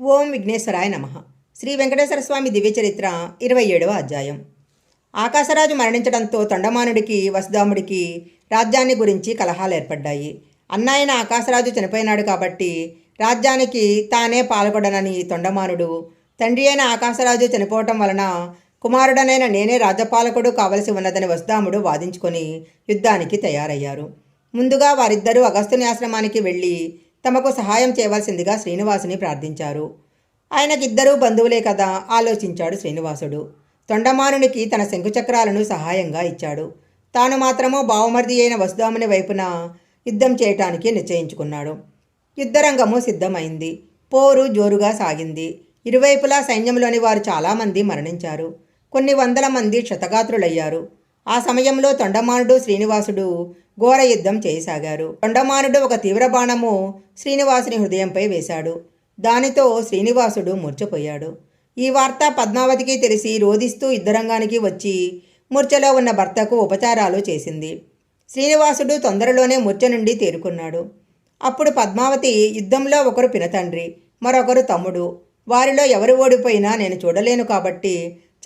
ఓం విఘ్నేశ్వరాయ నమ. శ్రీ వెంకటేశ్వర స్వామి దివ్య చరిత్ర ఇరవై ఏడవ అధ్యాయం. ఆకాశరాజు మరణించడంతో తొండమానుడికి వసుదాముడికి రాజ్యాన్ని గురించి కలహాలు ఏర్పడ్డాయి. అన్నాయన ఆకాశరాజు చనిపోయినాడు కాబట్టి రాజ్యానికి తానే పాల్గొడనని తొండమానుడు తండ్రి అయిన ఆకాశరాజు చనిపోవటం వలన కుమారుడనైన నేనే రాజ్యపాలకుడు కావలసి ఉన్నదని వసుదాముడు వాదించుకొని యుద్ధానికి తయారయ్యారు. ముందుగా వారిద్దరూ అగస్తుని ఆశ్రమానికి వెళ్ళి తమకు సహాయం చేయవలసిందిగా శ్రీనివాసుని ప్రార్థించారు. ఆయనకిద్దరూ బంధువులే కదా? ఆలోచించాడు శ్రీనివాసుడు. తొండమానునికి తన శంకుచక్రాలను సహాయంగా ఇచ్చాడు. తాను మాత్రమో బావమర్ది అయిన వసుదాముని వైపున యుద్ధం చేయటానికి నిశ్చయించుకున్నాడు. యుద్ధరంగము సిద్ధమైంది. పోరు జోరుగా సాగింది. ఇరువైపులా సైన్యంలోని వారు చాలామంది మరణించారు. కొన్ని వందల మంది క్షతగాత్రులయ్యారు. ఆ సమయంలో తొండమానుడు శ్రీనివాసుడు ఘోర యుద్ధం చేయసాగారు. తొండమానుడు ఒక తీవ్ర బాణము శ్రీనివాసుని హృదయంపై వేశాడు. దానితో శ్రీనివాసుడు మూర్చపోయాడు ఈ వార్త పద్మావతికి తెలిసి రోదిస్తూ యుద్ధరంగానికి వచ్చి మూర్ఛలో ఉన్న భర్తకు ఉపచారాలు చేసింది. శ్రీనివాసుడు తొందరలోనే మూర్ఛ నుండి తేరుకున్నాడు. అప్పుడు పద్మావతి యుద్ధంలో ఒకరు పినతండ్రి మరొకరు తమ్ముడు. వారిలో ఎవరు ఓడిపోయినా నేను చూడలేను కాబట్టి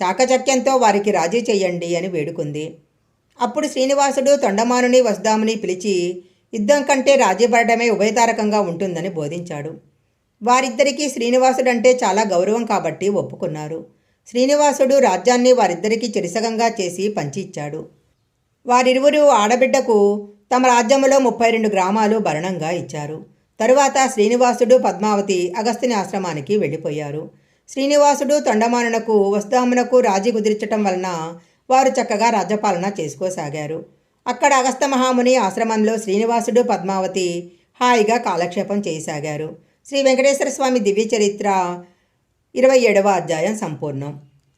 చాకచక్యంతో వారికి రాజీ చెయ్యండి అని వేడుకుంది. అప్పుడు శ్రీనివాసుడు తొండమానుని వస్తామని పిలిచి యుద్ధం కంటే రాజీపడటమే ఉభయతారకంగా ఉంటుందని బోధించాడు. వారిద్దరికీ శ్రీనివాసుడంటే చాలా గౌరవం కాబట్టి ఒప్పుకున్నారు. శ్రీనివాసుడు రాజ్యాన్ని వారిద్దరికీ చిరిసగంగా చేసి పంచి ఇచ్చాడు వారిరువురు ఆడబిడ్డకు తమ రాజ్యములో ముప్పై రెండు గ్రామాలు భరణంగా ఇచ్చారు. తరువాత శ్రీనివాసుడు పద్మావతి అగస్తిని ఆశ్రమానికి వెళ్ళిపోయారు. శ్రీనివాసుడు తొండమానునకు వస్తామునకు రాజీ కుదిర్చటం వలన వారు చక్కగా రాజ్యపాలన చేసుకోసాగారు. అక్కడ అగస్త మహాముని ఆశ్రమంలో శ్రీనివాసుడు పద్మావతి హాయిగా కాలక్షేపం చేయసాగారు శ్రీ వెంకటేశ్వర స్వామి దివ్య చరిత్ర ఇరవై ఏడవ అధ్యాయం సంపూర్ణం.